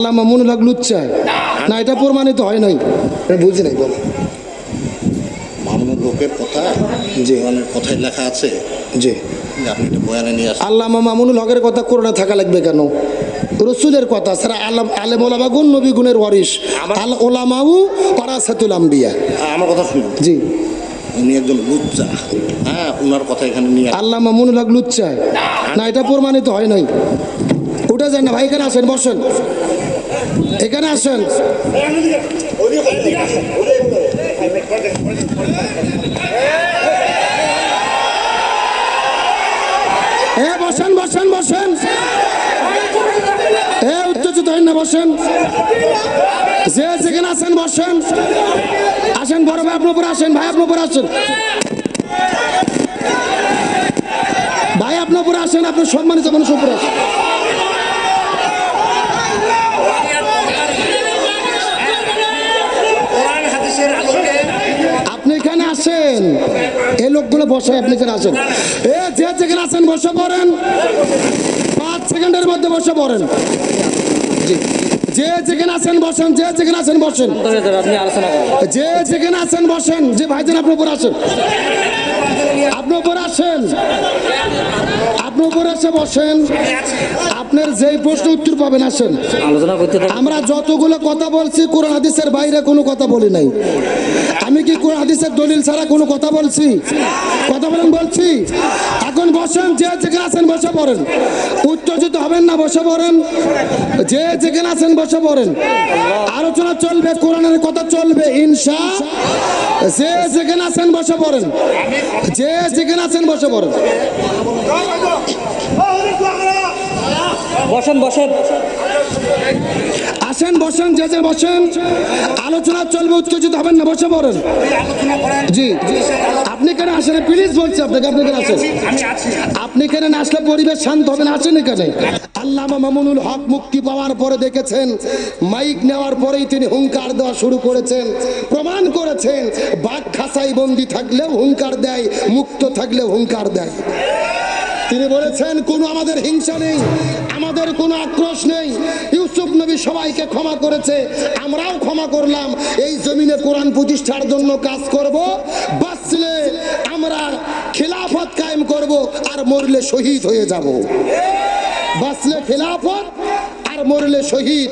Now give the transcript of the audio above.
আল্লাহ মামুনুল হক লুচ্চায় না এটা প্রমাণিত হয় নাই। বুঝি নাই বলো। মামুনুর লোকের কথা কথায় লেখা আছে। যে আল্লাহ মামুনুল হকের কথা করোনা থাকা লাগবে কেন? রসুলের কথা সারা আলম আলেম ওলামা গুণ নবী গুণের ওয়ারিস আল ওলামাউ পারাসাতুল আম্বিয়া। আমার কথা শুনুন। জি। উনি একজন লুচ্চা হ্যাঁ ওনার কথা এখানে নিয়ে আল্লাহ মামুনুল হক লুচ্চায় না এটা প্রমাণিত হয় নাই। উঠে যান না ভাই এখানে আসেন বসেন। এখানে আসেন। এ, বসেন বসেন বসেন। এ, উত্তেজিত হন না, বসেন। যে যেখানে আছেন, বসেন। আসেন, বড় ভাই আপনার উপরে আসেন, ভাই আপনার উপরে আসেন। ভাই আপনার উপরে আসেন, আপনার সম্মানিত মানুষ উপরে আসেন। আসেন। এই লোকগুলো বসে আপনি এখানে আসেন। এ যে যেখানে আছেন বসে পড়েন। পাঁচ সেকেন্ডের মধ্যে বসে পড়েন। জি। যে যেখানে আছেন বসেন। যে যেখানে আছেন বসেন। যে যেখানে আছেন বসেন। যে ভাইজান আপনার উপর আসেন। আপনার উপর আসেন। আপনার উপর এসে বসেন। আপনার যেই প্রশ্ন উত্তর পাবেন আসেন। আমরা যতগুলো কথা বলছি কোরআন হাদিসের বাইরে কোনো কথা বলি নাই। আমি কি কোরআন হাদিসের দলিল ছাড়া কোনো কথা বলছি? কথা বলেন, বলছি। এখন বসেন, যে যেখানে আছেন বসে পড়েন। উত্তেজিত হবেন না, বসে পড়েন। যে যেখানে আছেন বসে পড়েন। আলোচনা চলবে, কোরআনের কথা চলবে, ইনশা। যে যেখানে আছেন বসে পড়েন। যে যেখানে আছেন বসে পড়েন। বসেন বসেন। আসেন বসেন, যে যে বসেন। আলোচনা চলবে, উত্তেজিত হবেন না, বসে পড়েন। জি আপনি কেন আসেন? প্লিজ বলছি আপনাকে, আপনি কেন আসেন? আপনি কেন আসলে পরিবেশ শান্ত হবে না আসেন এখানে। আল্লামা মামুনুল হক মুক্তি পাওয়ার পরে দেখেছেন, মাইক নেওয়ার পরেই তিনি হুঙ্কার দেওয়া শুরু করেছেন, প্রমাণ করেছেন, বাঘ খাসাই বন্দি থাকলেও হুঙ্কার দেয়, মুক্ত থাকলেও হুঙ্কার দেয়। তিনি বলেছেন, কোনো আমাদের হিংসা নেই, আমাদের কোনো আক্রোশ নেই। ইউসুফ নবী সবাইকে ক্ষমা করেছে, আমরাও ক্ষমা করলাম। এই জমিনে কোরআন প্রতিষ্ঠার জন্য কাজ করব, বাঁচলে আমরা খেলাফত কায়েম করব আর মরলে শহীদ হয়ে যাব। বাঁচলে খেলাফত আর মরলে শহীদ।